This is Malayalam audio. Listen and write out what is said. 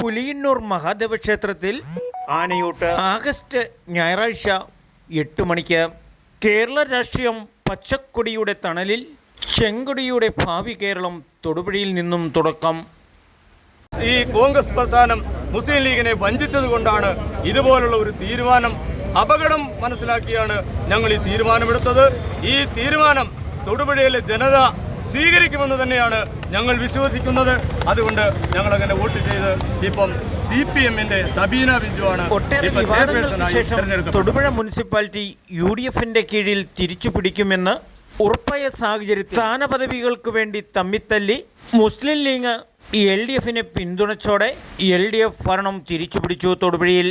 പുലിയന്നൂർ മഹാദേവ ക്ഷേത്രത്തിൽ ആനയൂട്ട്. ആഗസ്റ്റ് ഞായറാഴ്ച എട്ട് മണിക്ക് കേരള രാഷ്ട്രീയം പച്ചക്കൊടിയുടെ തണലിൽ ചെങ്കൊടിയുടെ ഭാവി കേരളം തൊടുപുഴയിൽ നിന്നും തുടക്കം. ഈ കോൺഗ്രസ് പ്രസ്ഥാനം മുസ്ലിം ലീഗിനെ വഞ്ചിച്ചത് കൊണ്ടാണ് ഇതുപോലുള്ള ഒരു തീരുമാനം അപകടം മനസ്സിലാക്കിയാണ് ഞങ്ങൾ ഈ തീരുമാനമെടുത്തത്. ഈ തീരുമാനം തൊടുപുഴയിലെ ജനത സ്വീകരിക്കുമെന്ന് തന്നെയാണ് ഞങ്ങൾ വിശ്വസിക്കുന്നത്. അതുകൊണ്ട് ഞങ്ങൾ അങ്ങനെ വോട്ട് ചെയ്ത് ഇപ്പം സി പി എമ്മിന്റെ സബീന ബിജു ആണ് ഒട്ടേറെ ഇപ്പം വിവാദങ്ങൾക്ക് ചെയർപേഴ്സണായി ശേഷം തെരഞ്ഞെടുക്കപ്പെട്ടത്. തൊടുപുഴ മുനിസിപ്പാലിറ്റി യു ഡി എഫിന്റെ കീഴിൽ തിരിച്ചു പിടിക്കുമെന്ന് ഉറപ്പായ സാഹചര്യത്തിൽ സ്ഥാനപദവികൾക്ക് വേണ്ടി തമ്മിത്തല്ലി മുസ്ലിം ലീഗ് എൽ ഡി എഫിനെ പിന്തുണച്ചോടെ എൽ ഡി എഫ് ഭരണം തിരിച്ചുപിടിച്ചു തൊടുപുഴയിൽ.